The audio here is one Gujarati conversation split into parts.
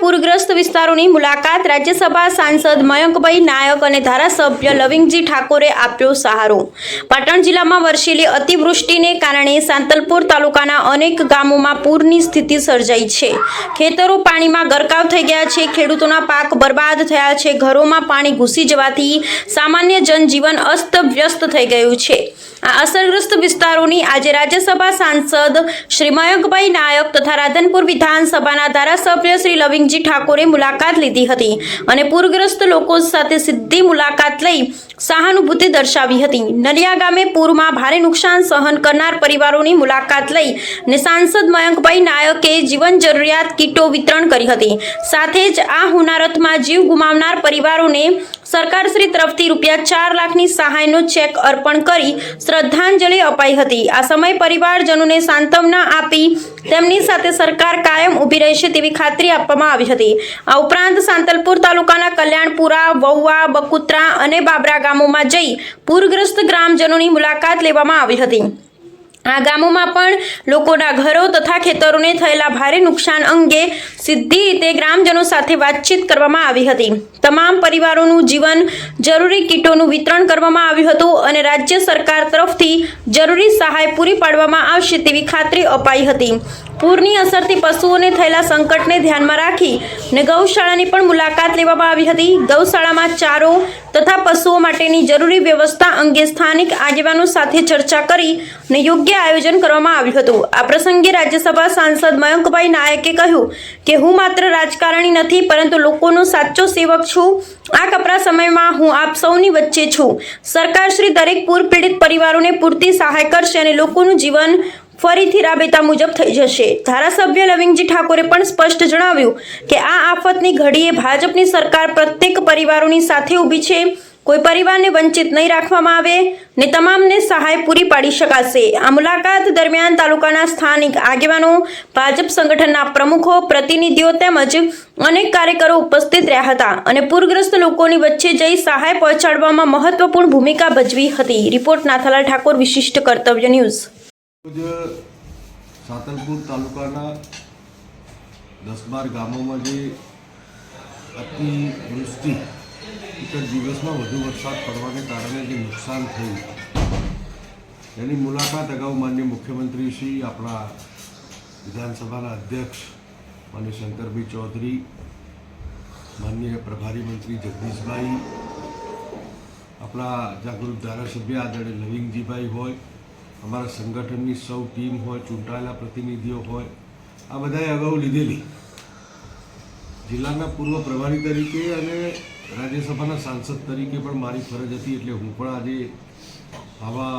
પૂરગ્રસ્ત વિસ્તારોની મુલાકાત રાજ્યસભા સાંસદ મયંકભાઈ નાયક અને ધારાસભ્ય લવિંગજી ઠાકોરે આપ્યો સહારો. પાટણ જિલ્લામાં વરસેલી અતિવૃષ્ટિને કારણે સાંતલપુર તાલુકાના અનેક ગામોમાં પૂરની સ્થિતિ સર્જાઈ છે. ખેતરો પાણીમાં ગરકાવ થઈ ગયા છે, ખેડૂતોના પાક બરબાદ થયા છે, ઘરોમાં પાણી ઘૂસી જવાથી સામાન્ય જનજીવન અસ્ત વ્યસ્ત થઈ ગયું છે. આ અસરગ્રસ્ત વિસ્તારોની આજે રાજ્યસભા સાંસદ શ્રી મયંકભાઈ નાયક તથા રાધનપુર વિધાનસભાના ધારાસભ્ય શ્રી લવિંગજી ઠાકોરે મુલાકાત લીધી હતી અને પૂરગ્રસ્ત લોકો સાથે સીધી મુલાકાત લઈ સહાનુભૂતિ દર્શાવી હતી. નલિયા ગામે પૂરમાં ભારે નુકસાન સહન કરનાર પરિવારોની મુલાકાત લઈ ને સાંસદ મયંકભાઈ નાયકે જીવન જરૂરિયાત કીટો વિતરણ કરી હતી. સાથે જ આ હુનારતમાં જીવ ગુમાવનાર પરિવારોને સરકારશ્રી તરફથી રૂપિયા ચાર લાખની સહાયનો ચેક અર્પણ કરી શ્રદ્ધાંજલિ અપાઈ હતી. આ સમય પરિવારજનોને સાંત્વના આપી તેમની સાથે સરકાર કાયમ ઊભી રહેશે તેવી ખાતરી આપવામાં આવી હતી. આ ઉપરાંત સાંતલપુર તાલુકાના કલ્યાણપુરા વૌવા બકુત્રા અને બાબરા ગામોમાં જઈ પૂરગ્રસ્ત ગ્રામજનોની મુલાકાત લેવામાં આવી હતી. આ ગામોમાં પણ લોકોના ઘરો તથા ખેતરોને થયેલા ભારે નુકસાન અંગે સીધી રીતે ગ્રામજનો સાથે વાતચીત કરવામાં આવી હતી. તમામ પરિવારોનું જીવન જરૂરી કીટોનું વિતરણ કરવામાં આવ્યું હતું અને રાજ્ય સરકાર તરફથી જરૂરી સહાય પૂરી પાડવામાં આવશે તેવી ખાતરી અપાઈ હતી. પૂરની અસરથી પશુઓને થયેલા સંકટને ધ્યાનમાં રાખી ને ગૌશાળાની પણ મુલાકાત લેવામાં આવી હતી. ગૌશાળામાં ચારો તથા પશુઓ માટેની જરૂરી વ્યવસ્થા અંગે સ્થાનિક આગેવાનો સાથે ચર્ચા કરી ને યોગ્ય આયોજન કરવામાં આવ્યું હતું. આ પ્રસંગે રાજ્યસભા સાંસદ મયંકભાઈ નાયકે કહ્યું કે, હું માત્ર રાજકારણી નથી, પરંતુ લોકોનો સાચો સેવક છું. આ કપરા સમયમાં હું આપ સૌની વચ્ચે છું. સરકારશ્રી દરેક પૂર પીડિત પરિવારોને પૂરતી સહાય કરશે અને લોકોનું જીવન ફરીથી રાબેતા મુજબ થઈ જશે. ધારાસભ્ય લવિંગજી ઠાકોરે પણ સ્પષ્ટ જણાવ્યું કે આ આફતની ઘડીએ ભાજપની સરકાર પ્રત્યેક પરિવારોની સાથે ઊભી છે. કોઈ પરિવારને વંચિત નહીં રાખવામાં આવે ને તમામને સહાય પૂરી પાડી શકાશે. આ મુલાકાત દરમિયાન તાલુકાના સ્થાનિક આગેવાનો, ભાજપ સંગઠનના પ્રમુખો, પ્રતિનિધિઓ તેમજ અનેક કાર્યકરો ઉપસ્થિત રહ્યા હતા અને પૂરગ્રસ્ત લોકોની વચ્ચે જઈ સહાય પહોંચાડવામાં મહત્વપૂર્ણ ભૂમિકા ભજવી હતી. રિપોર્ટ નાથાલાલ ઠાકોર, વિશિષ્ટ કર્તવ્ય ન્યૂઝ. રોજ સાતલપુર તાલુકાના દસ બાર ગામોમાં જે અતિવૃષ્ટિ, એક દિવસમાં વધુ વરસાદ પડવાને કારણે જે નુકસાન થયું, એની મુલાકાત અગાઉ માન્ય મુખ્યમંત્રી શ્રી, આપણા વિધાનસભાના અધ્યક્ષ માન્ય શંકરભાઈ ચૌધરી, માન્ય પ્રભારી મંત્રી જગદીશભાઈ, આપણા જાગૃત ધારાસભ્ય આદરણીય લવિંગજીભાઈ હોય અમારા સંગઠનની સૌ ટીમ હોય, ચૂંટાયેલા પ્રતિનિધિઓ હોય, આ બધાએ અગાઉ લીધેલી. જિલ્લાના પૂર્વ પ્રભારી તરીકે અને રાજ્યસભાના સાંસદ તરીકે પણ મારી ફરજ હતી, એટલે હું પણ આજે આવા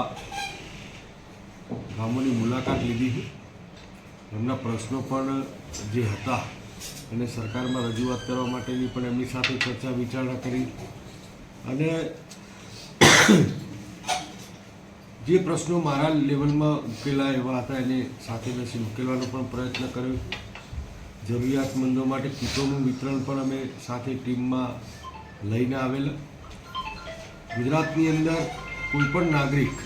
ગામોની મુલાકાત લીધી એમના પ્રશ્નો પણ જે હતા, એને સરકારમાં રજૂઆત કરવા માટેની પણ એમની સાથે ચર્ચા વિચારણા કરી. અને જે પ્રશ્નો મારા લેવલમાં ઉકેલા એવા હતા, એને સાથે બેસી ઉકેલવાનો પણ પ્રયત્ન કર્યો. જરૂરિયાતમંદો માટે કીટોનું વિતરણ પણ અમે સાથે ટીમમાં લઈને આવેલા. ગુજરાતની અંદર કોઈ પણ નાગરિક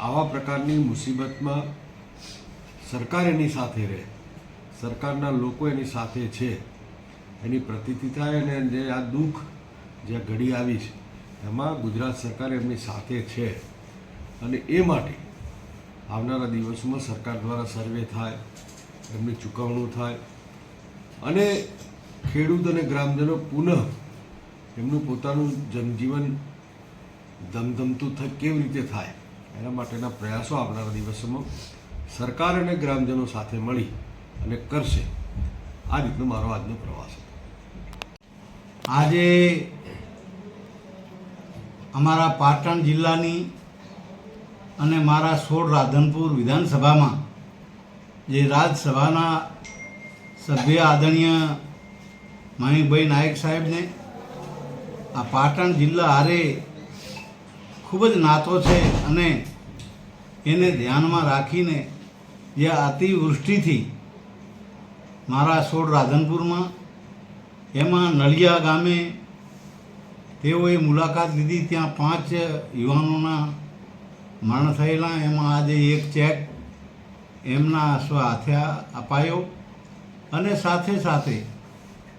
આવા પ્રકારની મુસીબતમાં સરકાર એની સાથે રહે, સરકારના લોકો એની સાથે છે, એની પ્રતીતિ થાય અને જે આ દુઃખ, જે ઘડી આવી છે એમાં ગુજરાત સરકાર એમની સાથે છે. અને એ માટે આવનારા દિવસોમાં સરકાર દ્વારા સર્વે થાય, એમની ચૂકવણું થાય. અને ખેડૂત અને ગ્રામજનો પુનઃ એમનું પોતાનું જનજીવન ધમધમતું થ, કેવી રીતે થાય, એના માટેના પ્રયાસો આવનારા દિવસોમાં સરકાર અને ગ્રામજનો સાથે મળી અને કરશે. આ રીતનો મારો આજનો પ્રવાસ આજે અમારા પાટણ જિલ્લાની અને મારા સોળ રાધનપુર વિધાનસભામાં જે રાજ્યસભાના સભ્ય આદરણીય માણિકભાઈ નાયક સાહેબને આ પાટણ જિલ્લા હારે ખૂબ જ નાતો છે અને એને ધ્યાનમાં રાખીને જે અતિવૃષ્ટિથી મારા સોળ રાધનપુરમાં એમાં નળિયા ગામે તેઓએ મુલાકાત લીધી, ત્યાં પાંચ યુવાનોના મરણ થયેલા. એમાં આજે એક ચેક એમના હાથે અપાયો અને સાથે સાથે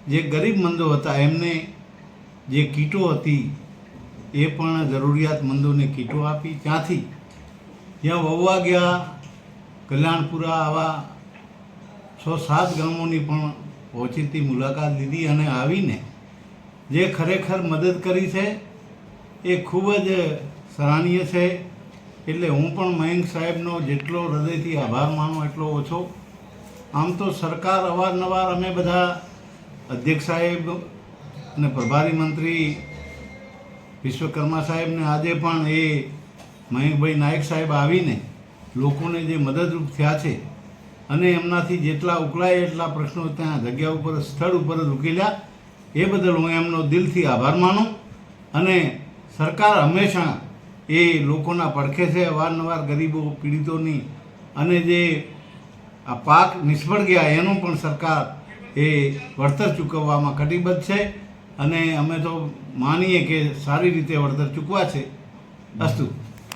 જે ગરીબમંદો હતા, એમને જે કીટો હતી, એ પણ જરૂરિયાતમંદોને કીટો આપી. ત્યાંથી જ્યાં વવવા ગયા, કલ્યાણપુરા આવા છ સાત ગામોની પણ પહોંચીતી મુલાકાત લીધી અને આવીને જે ખરેખર મદદ કરી છે, એ ખૂબ જ સરાહનીય છે. એટલે હું પણ મયંક સાહેબનો જેટલો હૃદયથી આભાર માનું એટલો ઓછો. આમ તો સરકાર અવારનવાર અમે બધા અધ્યક્ષ સાહેબ અને પ્રભારી મંત્રી વિશ્વકર્મા સાહેબને આજે પણ એ મયંકભાઈ નાયક સાહેબ આવીને લોકોને જે મદદરૂપ થયા છે અને એમનાથી જેટલા ઉકળાય એટલા પ્રશ્નો ત્યાં જગ્યા ઉપર સ્થળ ઉપર જ ઉકેલ્યા. એ બદલ હું એમનો દિલથી આભાર માનું અને સરકાર હંમેશા એ લોકોના પડખે છે અવારનવાર ગરીબો, પીડિતોની અને જે આ પાક નિષ્ફળ ગયા એનું પણ સરકાર એ વળતર ચૂકવવામાં કટિબદ્ધ છે અને અમે તો માનીએ કે સારી રીતે વળતર ચૂકવા છે અસ્તુ.